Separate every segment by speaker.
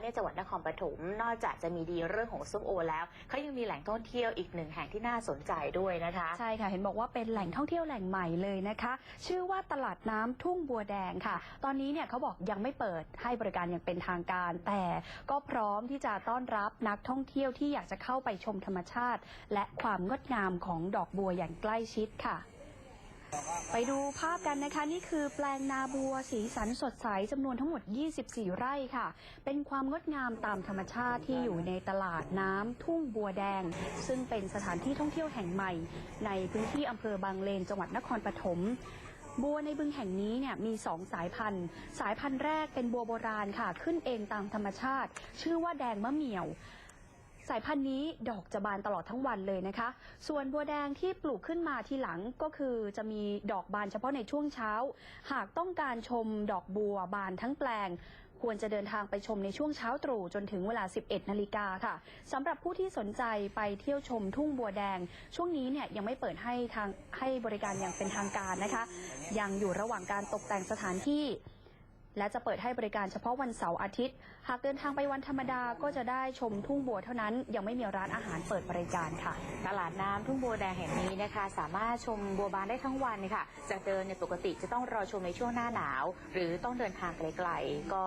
Speaker 1: เนี่ยจังหวัดนครปฐมนอกจากจะมีดีเรื่องของส้มโอแล้วเขายังมีแหล่งท่องเที่ยวอีกหนึ่งแห่งที่น่าสนใจด้วยนะคะ
Speaker 2: ใช่ค่ะเห็นบอกว่าเป็นแหล่งท่องเที่ยวแหล่งใหม่เลยนะคะ ชื่อว่าตลาดน้ำทุ่งบัวแดงค่ะ ตอนนี้เนี่ยเขาบอกยังไม่เปิดให้บริการอย่างเป็นทางการ แต่ก็พร้อมที่จะต้อนรับนักท่องเที่ยวที่อยากจะเข้าไปชมธรรมชาติ และความงดงามของดอกบัวอย่างใกล้ชิดค่ะ ไปดูภาพกันนะคะนี่คือแปลงนาบัวสีสันสดใสจำนวนทั้งหมด 24 ไร่ค่ะ เป็นความงดงามตามธรรมชาติที่อยู่ในตลาดน้ำทุ่งบัวแดง ซึ่งเป็นสถานที่ท่องเที่ยวแห่งใหม่ ในพื้นที่อำเภอบางเลนจังหวัดนครปฐมบัวในบึงแห่งนี้เนี่ยมีสองสายพันธุ์ สายพันธุ์แรกเป็นบัวโบราณค่ะ ขึ้นเองตามธรรมชาติ ชื่อว่าแดงมะเหมี่ยว สายพันธุ์นี้ดอกจะบานตลอดทั้งวันเลยนะคะ ส่วนบัวแดงที่ปลูกขึ้นมาทีหลังก็คือจะมีดอกบานเฉพาะในช่วงเช้า หากต้องการชมดอกบัวบานทั้งแปลงควรจะเดินทางไปชมในช่วงเช้าตรู่จนถึงเวลา 11 นาฬิกาค่ะสำหรับผู้ที่สนใจไปเที่ยวชมทุ่งบัวแดง ช่วงนี้เนี่ยยังไม่เปิดให้ทางให้บริการอย่างเป็นทางการนะคะ ยังอยู่ระหว่างการตกแต่งสถานที่ และจะเปิดให้บริการเฉพาะวันเสาร์อาทิตย์ หากเดินทางไปวันธรรมดาก็จะได้ชมทุ่งบัวเท่านั้น ยังไม่มีร้านอาหารเปิดบริการค่ะ
Speaker 1: ตลาดน้ำทุ่งบัวแดงแห่งนี้นะคะ สามารถชมบัวบานได้ทั้งวันค่ะ จากเดินในปกติจะต้องรอชมในช่วงหน้าหนาว หรือต้องเดินทางไกลๆก็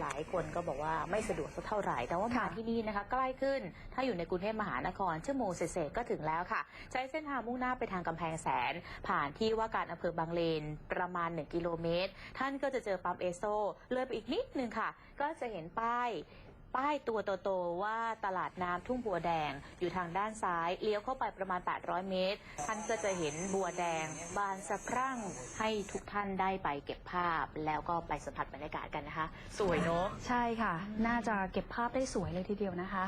Speaker 1: หลายคนก็บอกว่าไม่สะดวกสักเท่าไหร่ แต่ว่ามาที่นี่นะคะ ใกล้ขึ้น ถ้าอยู่ในกรุงเทพมหานครชั่วโมงเศษก็ถึงแล้วค่ะ ใช้เส้นทางมุ่งหน้าไปทางกำแพงแสน ผ่านที่ว่าการอำเภอบางเลนประมาณ 1 กิโลเมตร ท่านก็ก็จะเจอปั๊มเอโซเลยไปอีกนิดนึงค่ะ ก็จะเห็นป้ายป้ายตัวโตๆว่าตลาดน้ำทุ่งบัวแดงอยู่ทางด้านซ้าย เลี้ยวเข้าไปประมาณ 800 เมตร ท่านก็จะเห็นบัวแดง บานสะพรั่งให้ทุกท่านได้ไปเก็บภาพ แล้วก็ไปสัมผัสบรรยากาศกันนะคะ สวยเนอะ
Speaker 2: ใช่ค่ะ น่าจะเก็บภาพได้สวยเลยทีเดียวนะคะ